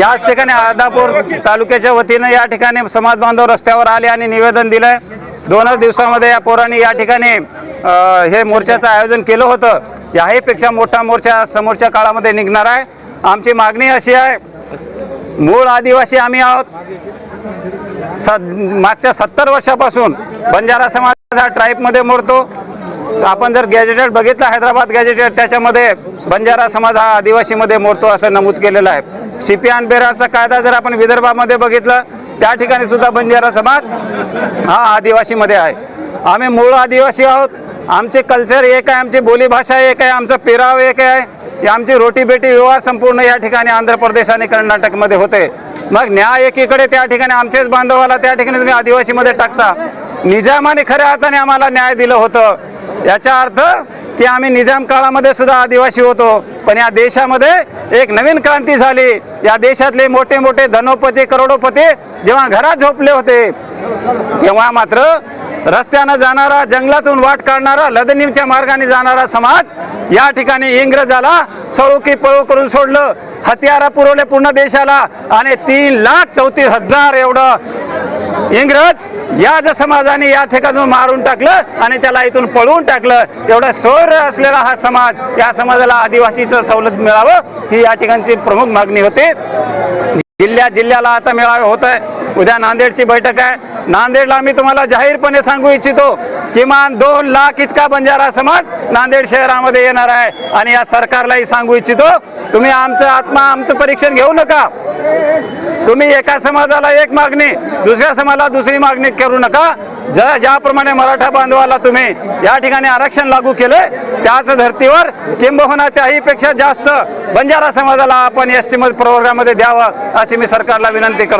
याच ठिकाणी आदापूर तालुक्याच्या वतीनं या ठिकाणी समाज बांधव रस्त्यावर आले आणि निवेदन दिलंय. दोनच दिवसामध्ये या पोरांनी या ठिकाणी हे मोर्चाचं आयोजन केलं होतं. याहीपेक्षा मोठा मोर्चा समोरच्या काळामध्ये निघणार आहे. आमची मागणी अशी आहे मूळ आदिवासी आम्ही आहोत. स मागच्या सत्तर वर्षापासून बंजारा समाज हा ट्राईबमध्ये मोडतो. आपण जर गॅजेटेड बघितलं हैदराबाद गॅजेटेड त्याच्यामध्ये बंजारा समाज हा आदिवासीमध्ये मोडतो असं नमूद केलेलं आहे. सिपियान बेरारचा कायदा जर आपण विदर्भामध्ये बघितलं त्या ठिकाणी सुद्धा बंजारा समाज हा आदिवासीमध्ये आहे. आम्ही मूळ आदिवासी आहोत. आमचे कल्चर एक आहे आमची बोलीभाषा एक आहे आमचा पेराव एक आहे. आमची रोटी बेटी व्यवहार संपूर्ण या ठिकाणी आंध्र प्रदेश आणि कर्नाटकमध्ये होते. मग न्याय एकीकडे त्या ठिकाणी आमचेच बांधवाला त्या ठिकाणी तुम्ही आदिवासीमध्ये टाकता. निजामाने खऱ्या अर्थाने आम्हाला न्याय दिलं होतं. याचा अर्थ की आम्ही निजाम काळामध्ये सुद्धा आदिवासी होतो पण या देशामध्ये एक नवीन क्रांती झाली. या देशातले मोठे मोठे धनोपती करोडोपती जेव्हा घरात झोपले होते तेव्हा मात्र रस्त्यानं जाणारा जंगलातून वाट काढणारा लदनीमच्या मार्गाने जाणारा समाज या ठिकाणी इंग्रजाला सळू की पळू करून सोडलं. हत्यारा पुरवले पूर्ण देशाला आणि तीन लाख चौतीस हजार एवढं इंग्रज या ज समाजाने या ठिकाणून मारून टाकलं आणि त्याला इथून पळवून टाकलं एवढं सौर असलेला हा समाज या समाजाला आदिवासीचं सवलत मिळावं ही या ठिकाणची प्रमुख मागणी होती. जिल्ह्या जिल्ह्याला आता मिळावे होत आहे. उद्या नांदेडची बैठक आहे. नांदेडला मी तुम्हाला जाहीरपणे सांगू इच्छितो किमान दोन लाख इतका बंजारा समाज नांदेड शहरामध्ये येणार आहे. आणि या सरकारलाही सांगू इच्छितो तुम्ही आमचं आत्मा आमचं परीक्षण घेऊ नका. तुम्ही एका समाजाला एक मागणी दुसऱ्या समाजाला दुसरी मागणी करू नका. ज्या ज्याप्रमाणे मराठा बांधवाला तुम्ही या ठिकाणी आरक्षण लागू केले त्याच धर्तीवर किंबहुना त्याहीपेक्षा जास्त बंजारा समाजाला आपण एस टी प्रवर्गामध्ये द्यावं अशी मी सरकारला विनंती करतो.